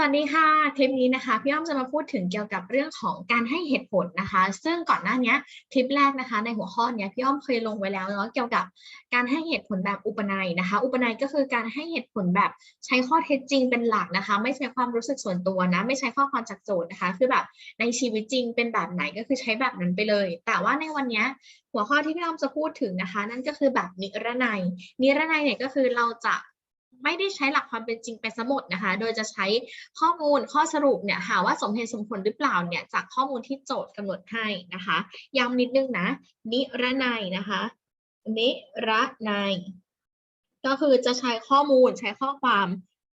สวัสดีค่ะ คลิปนี้นะคะพี่อ้อมจะมาพูดถึงเกี่ยวกับเรื่องของการให้เหตุผลนะคะ ซึ่งก่อนหน้านี้คลิปแรกนะคะ ในหัวข้อเนี้ยพี่อ้อมเคยลงไว้แล้วเนาะเกี่ยวกับการให้เหตุผลแบบอุปนัยนะคะ อุปนัยก็คือการให้เหตุผลแบบใช้ข้อเท็จจริงเป็นหลักนะคะ ไม่ใช้ความรู้สึกส่วนตัวนะไม่ใช้ข้อความจากโจทย์นะคะ คือแบบในชีวิตจริงเป็นแบบไหนก็คือใช้แบบนั้นไปเลย แต่ว่าในวันนี้หัวข้อที่พี่อ้อมจะพูดถึงนะคะ นั่นก็คือแบบนิรนัยนิรนัยเนี่ยก็คือเราจะ ไม่ได้ใช้หลักความเป็นจริงไปสมดนะคะ โดยจะใช้ข้อมูลข้อสรุปเนี่ยหาว่าสมเหตุสมผลหรือเปล่าเนี่ยจากข้อมูลที่โจทย์กำหนดให้นะคะ ย้ำนิดนึงนะ นิรนัยนะคะ นิรนัย ก็คือจะใช้ข้อมูลใช้ข้อความ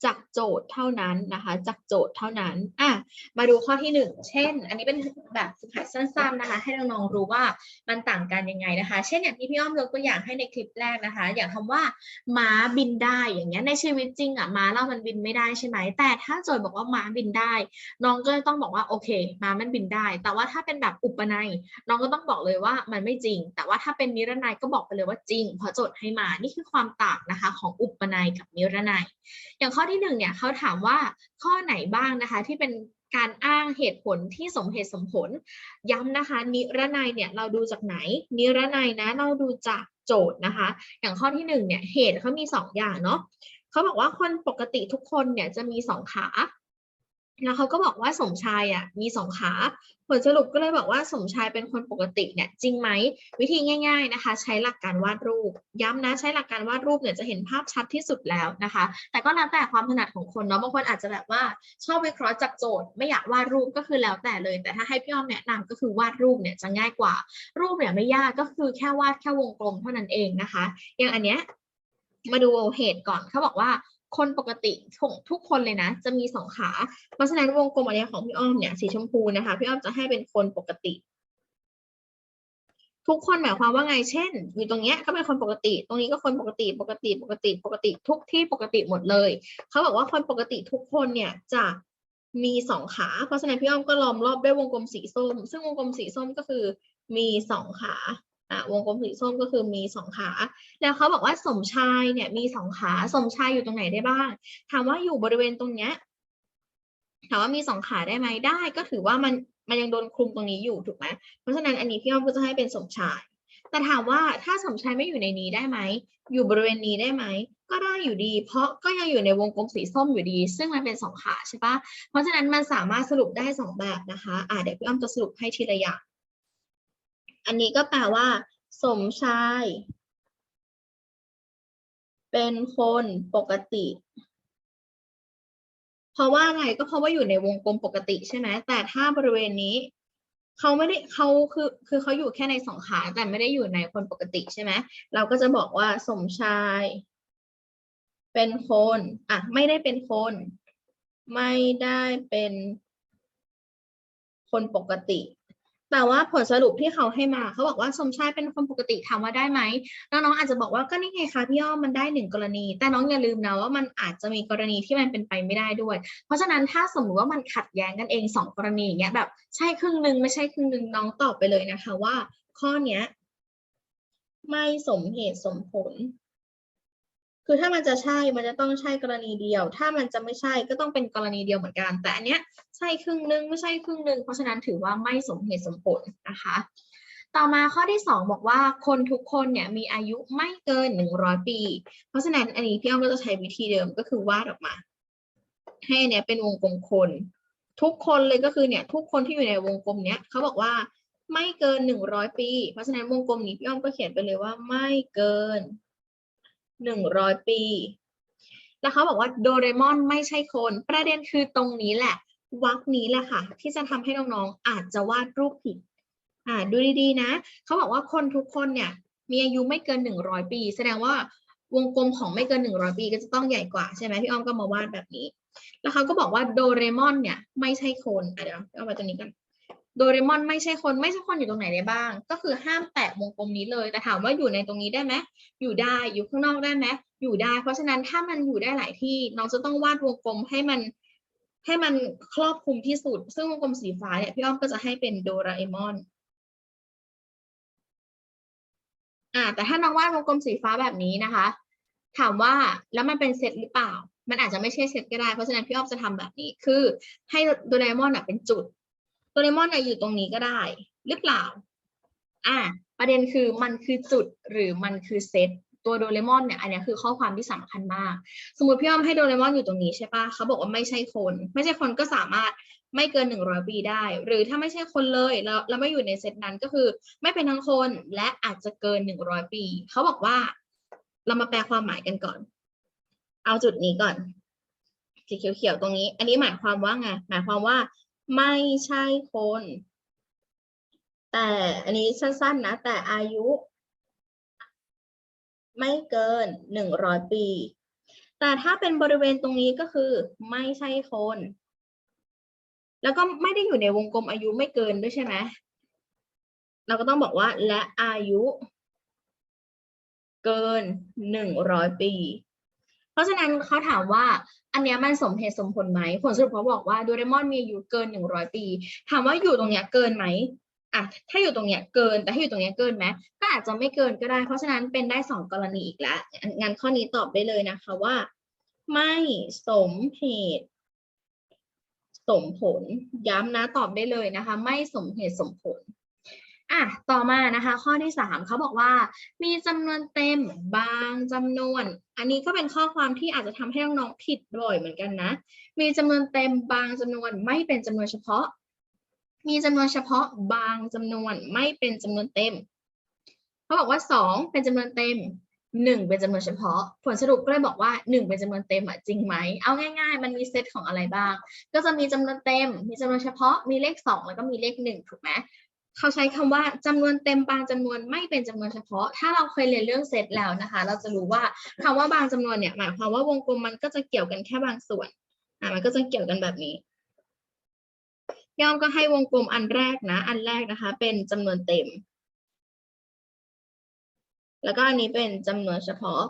จากโจทย์เท่านั้นนะคะ จากโจทย์เท่านั้นอะมาดูข้อที่หนึ่งเช่น อันนี้เป็นแบบฝึกหัดสั้นๆนะคะ ให้น้องๆรู้ว่ามันต่างกันยังไงนะคะ เช่นอย่างที่พี่อ้อมยกตัวอย่างให้ในคลิปแรกนะคะ อย่างคำว่าม้าบินได้อย่างเงี้ยในชีวิตจริงอะม้าเรามันบินไม่ได้ใช่ไหมแต่ถ้าโจทย์บอกว่าม้าบินได้ น้องก็ต้องบอกว่าโอเคม้ามันบินได้ แต่ว่าถ้าเป็นแบบอุปนัย น้องก็ต้องบอกเลยว่ามันไม่จริง แต่ว่าถ้าเป็นนิรนัยก็บอกไปเลยว่าจริงเพราะโจทย์ให้มานี่คือความต่างนะคะ ของอุปนัยกับนิรนัยอย่างข้อที่หนึ่งเนี่ยเขาถามว่าข้อไหนบ้างนะคะที่เป็นการอ้างเหตุผลที่สมเหตุสมผล ย้ำนะคะ นิรนัยเนี่ยเราดูจากไหน นิรนัยนะเราดูจากโจทย์นะคะ อย่างข้อที่หนึ่งเนี่ยเหตุเขามีสองอย่างเนาะเขาบอกว่าคนปกติทุกคนเนี่ยจะมีสองขา แล้วเขาก็บอกว่าสมชายอะมีสองขา ผลสรุปก็เลยบอกว่าสมชายเป็นคนปกติเนี่ยจริงไหมวิธีง่าย ๆนะคะ ใช้หลักการวาดรูป ย้ำนะใช้หลักการวาดรูปเนี่ยจะเห็นภาพชัดที่สุดแล้วนะคะ แต่ก็แล้วแต่ความถนัดของคนเนาะบางคนอาจจะแบบว่าชอบวิเคราะห์จากโจทย์ ไม่อยากวาดรูปก็คือแล้วแต่เลย แต่ถ้าให้พี่อ้อมแนะนำก็คือวาดรูปเนี่ยจะง่ายกว่า รูปเนี่ยไม่ยากก็คือแค่วาดแค่วงกลมเท่านั้นเองนะคะ อย่างอันเนี้ยมาดูเหตุก่อนเขาบอกว่า คนปกติของทุกคนเลยนะ จะมีสองขา เพราะฉะนั้นวงกลมอันนี้ของพี่อ้อมเนี่ยสีชมพูนะคะ พี่อ้อมจะให้เป็นคนปกติ ทุกคนหมายความว่าไงเช่น อยู่ตรงเนี้ยก็เป็นคนปกติ ตรงนี้ก็คนปกติปกติปกติปกติทุกที่ปกติหมดเลยเขาบอกว่าคนปกติทุกคนเนี่ยจะมีสองขา เพราะฉะนั้นพี่อ้อมก็ล้อมรอบด้วยวงกลมสีส้ม ซึ่งวงกลมสีส้มก็คือมีสองขา วงกลมสีส้มก็คือมีสองขา แล้วเขาบอกว่าสมชายเนี่ยมีสองขา สมชายอยู่ตรงไหนได้บ้าง ถามว่าอยู่บริเวณตรงเนี้ย ถามว่ามีสองขาได้ไหมได้ ก็ถือว่ามันมันยังโดนคลุมตรงนี้อยู่ถูกไหมเพราะฉะนั้นอันนี้พี่อ้อมก็จะให้เป็นสมชาย แต่ถามว่าถ้าสมชายไม่อยู่ในนี้ได้ไหม อยู่บริเวณนี้ได้ไหม ก็ได้อยู่ดี เพราะก็ยังอยู่ในวงกลมสีส้มอยู่ดี ซึ่งมันเป็นสองขาใช่ปะเพราะฉะนั้นมันสามารถสรุปได้สองแบบนะคะ อ่าเดี๋ยวพี่อ้อมจะสรุปให้ทีละอย่าง อันนี้ก็แปลว่า สมชาย เป็นคนปกติ เพราะว่าอะไรก็เพราะว่าอยู่ในวงกลมปกติใช่ไหมแต่ถ้าบริเวณนี้เขาไม่ได้เขาคือคือเขาอยู่แค่ในสองขาแต่ไม่ได้อยู่ในคนปกติใช่ไหมเราก็จะบอกว่าสมชาย เป็นคนอะไม่ได้เป็นคน ไม่ได้เป็นคนปกติ แต่ว่าผลสรุปที่เขาให้มา เขาบอกว่าสมชายเป็นคนปกติถามว่าได้ไหมน้องๆอาจจะบอกว่าก็นี่ไงคะพี่อ้อมมันได้หนึ่งกรณี แต่น้องอย่าลืมนะว่ามันอาจจะมีกรณีที่มันเป็นไปไม่ได้ด้วย เพราะฉะนั้นถ้าสมมติว่ามันขัดแย้งกันเองสองกรณีอย่างเงี้ยแบบใช่ครึ่งหนึ่งไม่ใช่ครึ่งหนึ่งน้องตอบไปเลยนะคะว่า ข้อเนี้ย ไม่สมเหตุสมผล คือถ้ามันจะใช่มันจะต้องใช่กรณีเดียว ถ้ามันจะไม่ใช่ก็ต้องเป็นกรณีเดียวเหมือนกัน แต่อันเนี้ยใช่ครึ่งหนึ่งไม่ใช่ครึ่งหนึ่งเพราะฉะนั้นถือว่าไม่สมเหตุสมผลนะคะ ต่อมาข้อที่สองบอกว่าคนทุกคนเนี่ยมีอายุไม่เกินหนึ่งร้อยปี เพราะฉะนั้นอันนี้พี่อ้อมก็จะใช้วิธีเดิมก็คือวาดออกมา ให้อันเนี้ยเป็นวงกลมคน ทุกคนเลยก็คือเนี่ยทุกคนที่อยู่ในวงกลมเนี้ยเขาบอกว่าไม่เกินหนึ่งร้อยปี เพราะฉะนั้นวงกลมนี้พี่อ้อมก็เขียนไปเลยว่าไม่เกิน หนึ่งร้อยปี แล้วเขาบอกว่าโดเรมอนไม่ใช่คน ประเด็นคือตรงนี้แหละวรรคนี้แหละค่ะ ที่จะทำให้น้องๆอาจจะวาดรูปผิด อ่าดูดีๆนะ เขาบอกว่าคนทุกคนเนี่ย มีอายุไม่เกินหนึ่งร้อยปี แสดงว่าวงกลมของไม่เกินหนึ่งร้อยปีก็จะต้องใหญ่กว่าใช่ไหมพี่อ้อมก็มาวาดแบบนี้ แล้วเขาก็บอกว่าโดเรมอนเนี่ยไม่ใช่คนอะเดี๋ยวเอามาตัวนี้กัน โดเรมอนไม่ใช่คนไม่ใช่คนอยู่ตรงไหนได้บ้าง ก็คือห้ามแตะวงกลมนี้เลย แต่ถามว่าอยู่ในตรงนี้ได้ไหมอยู่ได้อยู่ข้างนอกได้ไหมอยู่ได้ เพราะฉะนั้นถ้ามันอยู่ได้หลายที่ น้องจะต้องวาดวงกลมให้มันให้มันครอบคลุมที่สุด ซึ่งวงกลมสีฟ้าเนี่ยพี่อ้อมก็จะให้เป็นโดราเอมอนอ่าแต่ถ้าน้องวาดวงกลมสีฟ้าแบบนี้นะคะ ถามว่าแล้วมันเป็นเซตหรือเปล่า มันอาจจะไม่ใช่เซตก็ได้ เพราะฉะนั้นพี่อ้อมจะทำแบบนี้ คือให้โดเรมอนเป็นจุด เรมอนอะอยู่ตรงนี้ก็ได้ หรือเปล่า อะประเด็นคือมันคือจุดหรือมันคือเซตตัวโดเรมอนเนี่ยอันนี้คือข้อความที่สำคัญมาก สมมติพี่อ้อมให้โดเรมอนอยู่ตรงนี้ใช่ปะเขาบอกว่าไม่ใช่คน ไม่ใช่คนก็สามารถไม่เกินหนึ่งร้อยปีได้ หรือถ้าไม่ใช่คนเลยแล้วแล้วไม่อยู่ในเซตนั้นก็คือ ไม่เป็นทั้งคนและอาจจะเกินหนึ่งร้อยปี เขาบอกว่า เรามาแปลความหมายกันก่อน เอาจุดนี้ก่อนสีเขียวๆตรงนี้ อันนี้หมายความว่าไงหมายความว่า ไม่ใช่คน แต่อันนี้สั้นๆนะ แต่อายุ ไม่เกินหนึ่งร้อยปี แต่ถ้าเป็นบริเวณตรงนี้ก็คือ ไม่ใช่คน แล้วก็ไม่ได้อยู่ในวงกลมอายุไม่เกินด้วยใช่ไหมเราก็ต้องบอกว่าและอายุ เกินหนึ่งร้อยปี ราะฉะนั้นเขาถามว่าอันเนี้ยมันสมเหตุสมผลไหมผลสรุปเขาบอกว่าโดเรมอนมีอายุเกินหนึ่งร้อยปี ถามว่าอยู่ตรงเนี้ยเกินไหมอะถ้าอยู่ตรงเนี้ยเกินแต่ถ้าอยู่ตรงเนี้ยเกินไหมก็อาจจะไม่เกินก็ได้ เพราะฉะนั้นเป็นได้สองกรณีอีกแล้วงั้นข้อนี้ตอบได้เลยนะคะว่า ไม่สมเหตุ สมผล ย้ำนะตอบได้เลยนะคะ ไม่สมเหตุสมผล อะต่อมานะคะ ข้อที่สามเขาบอกว่า มีจำนวนเต็มบางจำนวน อันนี้ก็เป็นข้อความที่อาจจะทำให้น้องๆผิดบ่อยเหมือนกันนะ มีจำนวนเต็มบางจำนวนไม่เป็นจำนวนเฉพาะ มีจำนวนเฉพาะบางจำนวนไม่เป็นจำนวนเต็มเขาบอกว่าสองเป็นจำนวนเต็มหนึ่งเป็นจำนวนเฉพาะ ผลสรุปก็เลยบอกว่าหนึ่งเป็นจำนวนเต็มอะจริงไหมเอาง่าย ๆ มันมีเซตของอะไรบ้าง ก็จะมีจำนวนเต็ม มีจำนวนเฉพาะ มีเลขสองแล้วก็มีเลขหนึ่งถูกไหม เขาใช้คำว่าจำนวนเต็มบางจำนวนไม่เป็นจำนวนเฉพาะ ถ้าเราเคยเรียนเรื่องเซตแล้วนะคะ เราจะรู้ว่าคำว่าบางจำนวนเนี่ยหมายความว่าวงกลมมันก็จะเกี่ยวกันแค่บางส่วนอ่ามันก็จะเกี่ยวกันแบบนี้ย่อมก็ให้วงกลมอันแรกนะ อันแรกนะคะ เป็นจำนวนเต็ม แล้วก็อันนี้เป็นจำนวนเฉพาะ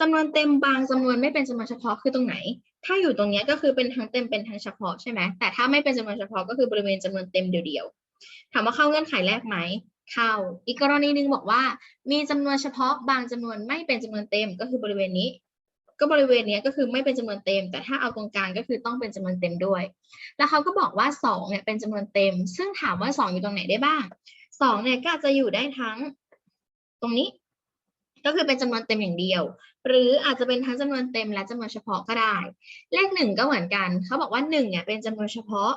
จำนวนเต็มบางจำนวนไม่เป็นจำนวนเฉพาะคือตรงไหน ถ้าอยู่ตรงนี้ก็คือเป็นทั้งเต็มเป็นทั้งเฉพาะใช่ไหมแต่ถ้าไม่เป็นจำนวนเฉพาะก็คือบริเวณจำนวนเต็มเดียวๆถามว่าเข้าเงื่อนไขแรกไหมเข้า อีกกรณีหนึ่งบอกว่า มีจำนวนเฉพาะบางจำนวนไม่เป็นจำนวนเต็มก็คือบริเวณนี้ ก็บริเวณนี้ก็คือไม่เป็นจำนวนเต็ม แต่ถ้าเอาตรงกลางก็คือต้องเป็นจำนวนเต็มด้วย แล้วเขาก็บอกว่าสองเนี่ยเป็นจำนวนเต็ม ซึ่งถามว่าสองอยู่ตรงไหนได้บ้างสองเนี่ยก็อาจจะอยู่ได้ทั้งตรงนี้ก็คือเป็นจำนวนเต็มอย่างเดียว หรืออาจจะเป็นทั้งจำนวนเต็มและจำนวนเฉพาะก็ได้ เลขหนึ่งก็เหมือนกันเขาบอกว่าหนึ่งเนี่ยเป็นจำนวนเฉพาะ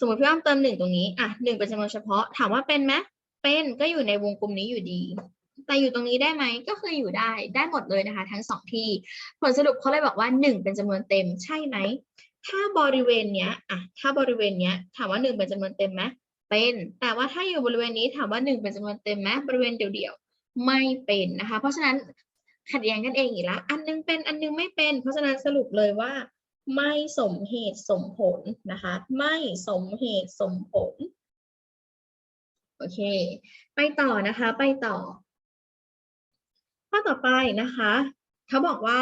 สมมติพี่อ้อมเติมหนึ่งตรงนี้อะหนึ่งเป็นจำนวนเฉพาะถามว่าเป็นไหมเป็นก็อยู่ในวงกลมนี้อยู่ดี แต่อยู่ตรงนี้ได้ไหมก็คืออยู่ได้ได้หมดเลยนะคะ ทั้งสองที่ผลสรุปเขาเลยบอกว่าหนึ่งเป็นจำนวนเต็มใช่ไหมถ้าบริเวณเนี้ยอะถ้าบริเวณเนี้ยถามว่าหนึ่งเป็นจำนวนเต็มไหมเป็น แต่ว่าถ้าอยู่บริเวณนี้ถามว่าหนึ่งเป็นจำนวนเต็มไหมบริเวณเดี่ยวๆไม่เป็นนะคะ เพราะฉะนั้น ขัดแย้งกันเองอีกแล้วอันนึงเป็นอันนึงไม่เป็น เพราะฉะนั้นสรุปเลยว่า ไม่สมเหตุสมผลนะคะ ไม่สมเหตุสมผลโอเค ไปต่อนะคะ ไปต่อ ข้อต่อไปนะคะ เขาบอกว่า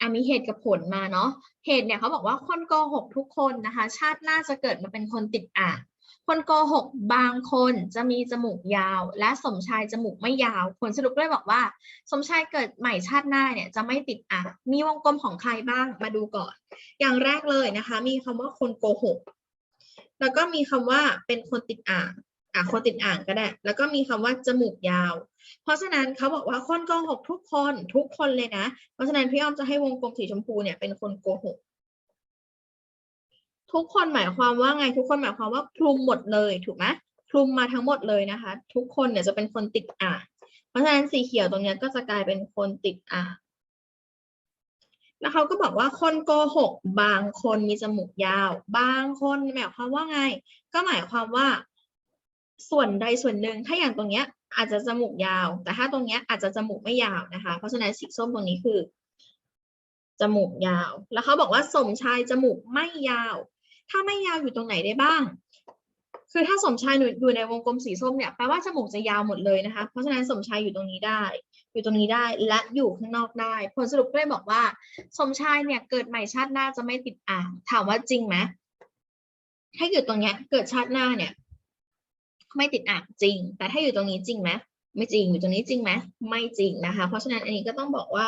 อะมีเหตุกับผลมาเนาะ เหตุเนี่ยเขาบอกว่าคนโกหกทุกคนนะคะ ชาติหน้าจะเกิดมาเป็นคนติดอ่าง คนโกหกบางคนจะมีจมูกยาว และสมชายจมูกไม่ยาว ผลสรุปเลยบอกว่า สมชายเกิดใหม่ชาติหน้าเนี่ยจะไม่ติดอ่างมีวงกลมของใครบ้างมาดูก่อน อย่างแรกเลยนะคะ มีคำว่าคนโกหก แล้วก็มีคำว่าเป็นคนติดอ่างอะคนติดอ่างก็ได้ แล้วก็มีคำว่าจมูกยาว เพราะฉะนั้นเขาบอกว่าคนโกหกทุกคนทุกคนเลยนะ เพราะฉะนั้นพี่อ้อมจะให้วงกลมสีชมพูเนี่ยเป็นคนโกหก ทุกคนหมายความว่าไง ทุกคนหมายความว่าคลุมหมดเลยถูกไหมคลุมมาทั้งหมดเลยนะคะ ทุกคนเนี่ยจะเป็นคนติดอ่างเพราะฉะนั้นสีเขียวตรงเนี้ยก็จะกลายเป็นคนติดอ่างแล้วเขาก็บอกว่าคนโกหกบางคนมีจมูกยาว บางคนหมายความว่าไง ก็หมายความว่า ส่วนใดส่วนหนึ่งถ้าอย่างตรงเนี้ยอาจจะจมูกยาว แต่ถ้าตรงเนี้ยอาจจะจมูกไม่ยาวนะคะ เพราะฉะนั้นสีส้มตรงนี้คือจมูกยาว แล้วเขาบอกว่าสมชายจมูกไม่ยาว ถ้าไม่ยาวอยู่ตรงไหนได้บ้าง คือถ้าสมชายอยู่ในวงกลมสีส้มเนี่ยแปลว่าจมูกจะยาวหมดเลยนะคะ เพราะฉะนั้นสมชายอยู่ตรงนี้ได้ อยู่ตรงนี้ได้และอยู่ข้างนอกได้ ผลสรุปก็เลยบอกว่า สมชายเนี่ยเกิดใหม่ชาติหน้าจะไม่ติดอ่างถามว่าจริงไหมถ้าอยู่ตรงเนี้ยเกิดชาติหน้าเนี่ย ไม่ติดอ่างจริง แต่ถ้าอยู่ตรงนี้จริงไหมไม่จริงอยู่ตรงนี้จริงไหมไม่จริงนะคะ เพราะฉะนั้นอันนี้ก็ต้องบอกว่า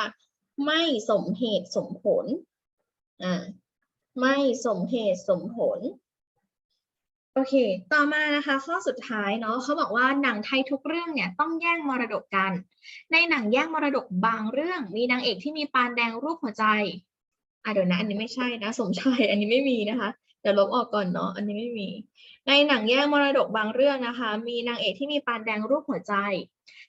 ไม่สมเหตุสมผลอ่า ไม่สมเหตุสมผล โอเค ต่อมานะคะ ข้อสุดท้ายเนาะเขาบอกว่าหนังไทยทุกเรื่องเนี่ยต้องแย่งมรดกกัน ในหนังแย่งมรดกบางเรื่อง มีนางเอกที่มีปานแดงรูปหัวใจอะเดี๋ยวนะ อันนี้ไม่ใช่นะ สมชายอันนี้ไม่มีนะคะเดี๋ยวลบออกก่อนเนาะอันนี้ไม่มี ในหนังแย่งมรดกบางเรื่องนะคะ มีนางเอกที่มีปานแดงรูปหัวใจ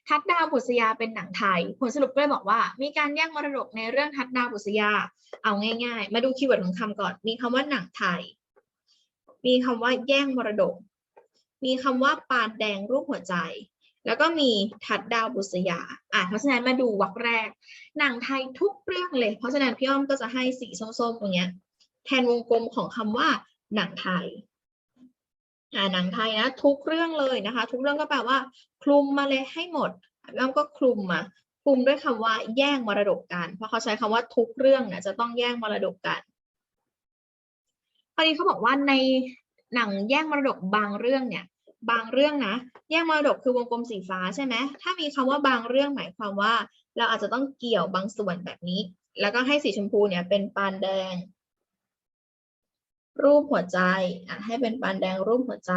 ทัดดาวบุษยาเป็นหนังไทย ผลสรุปก็เลยบอกว่า มีการแย่งมรดกในเรื่องทัดดาวบุษยา เอาง่ายๆ มาดูคีย์เวิร์ดของคำก่อน มีคำว่าหนังไทย มีคำว่าแย่งมรดก มีคำว่าปานแดงรูปหัวใจ แล้วก็มีทัดดาวบุษยา อะเพราะฉะนั้นมาดูวรรคแรก หนังไทยทุกเรื่องเลย เพราะฉะนั้นพี่อ้อมก็จะให้สีส้มๆตรงเนี้ยแทนวงกลมของคำว่าหนังไทย อ่าหนังไทยนะ ทุกเรื่องเลยนะคะ ทุกเรื่องก็แปลว่า คลุมมาเลยให้หมด แล้วก็คลุมมาคลุมด้วยคำว่าแย่งมรดกกัน เพราะเขาใช้คำว่าทุกเรื่องเนี่ยจะต้องแย่งมรดกกันคราวนี้เขาบอกว่าในหนังแย่งมรดกบางเรื่องเนี่ย บางเรื่องนะ แย่งมรดกคือวงกลมสีฟ้าใช่ไหมถ้ามีคำว่าบางเรื่องหมายความว่า เราอาจจะต้องเกี่ยวบางส่วนแบบนี้ แล้วก็ให้สีชมพูเนี่ยเป็นปานแดง รูปหัวใจอะให้เป็นปานแดงรูปหัวใจ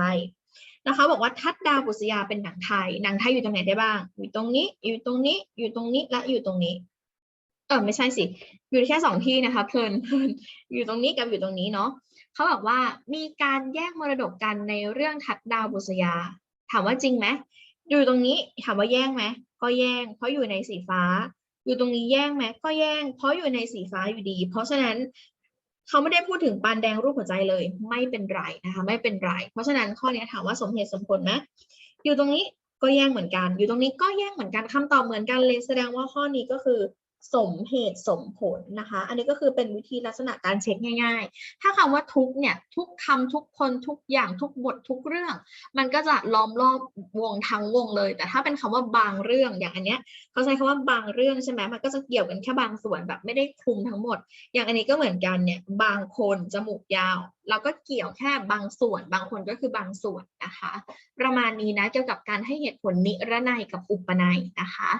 นะคะบอกว่าทัดดาวบุษยาเป็นหนังไทย หนังไทยอยู่ตรงไหนได้บ้าง อยู่ตรงนี้ อยู่ตรงนี้ อยู่ตรงนี้ และอยู่ตรงนี้ เออไม่ใช่สิ อยู่แค่สองที่นะคะเพลินเพลินอยู่ตรงนี้กับอยู่ตรงนี้เนาะเขาบอกว่ามีการแย่งมรดกกันในเรื่องทัดดาวบุษยา ถามว่าจริงไหม อยู่ตรงนี้ถามว่าแย่งไหม ก็แย่ง เพราะอยู่ในสีฟ้า อยู่ตรงนี้แย่งไหม ก็แย่ง เพราะอยู่ในสีฟ้าอยู่ดี เพราะฉะนั้น เขาไม่ได้พูดถึงปานแดงรูปหัวใจเลย ไม่เป็นไรนะคะ ไม่เป็นไร เพราะฉะนั้นข้อนี้ถามว่าสมเหตุสมผลไหมอยู่ตรงนี้ก็แย่งเหมือนกัน อยู่ตรงนี้ก็แย่งเหมือนกันคำตอบเหมือนกันเลยแสดงว่าข้อนี้ก็คือ สมเหตุสมผลนะคะ อันนี้ก็คือเป็นวิธีลักษณะการเช็คง่าย ๆ ถ้าคำว่าทุกเนี่ยทุกคำทุกคนทุกอย่างทุกบททุกเรื่อง มันก็จะล้อมรอบวงทั้งวงเลย แต่ถ้าเป็นคำว่าบางเรื่องอย่างอันเนี้ยเขาใช้คำว่าบางเรื่องใช่ไหมมันก็จะเกี่ยวกันแค่บางส่วนแบบไม่ได้คลุมทั้งหมด อย่างอันนี้ก็เหมือนกันเนี่ยบางคนจมูกยาว เราก็เกี่ยวแค่บางส่วน บางคนก็คือบางส่วนนะคะ ประมาณนี้นะเกี่ยวกับการให้เหตุผลนิรนัยกับอุปนัยนะคะ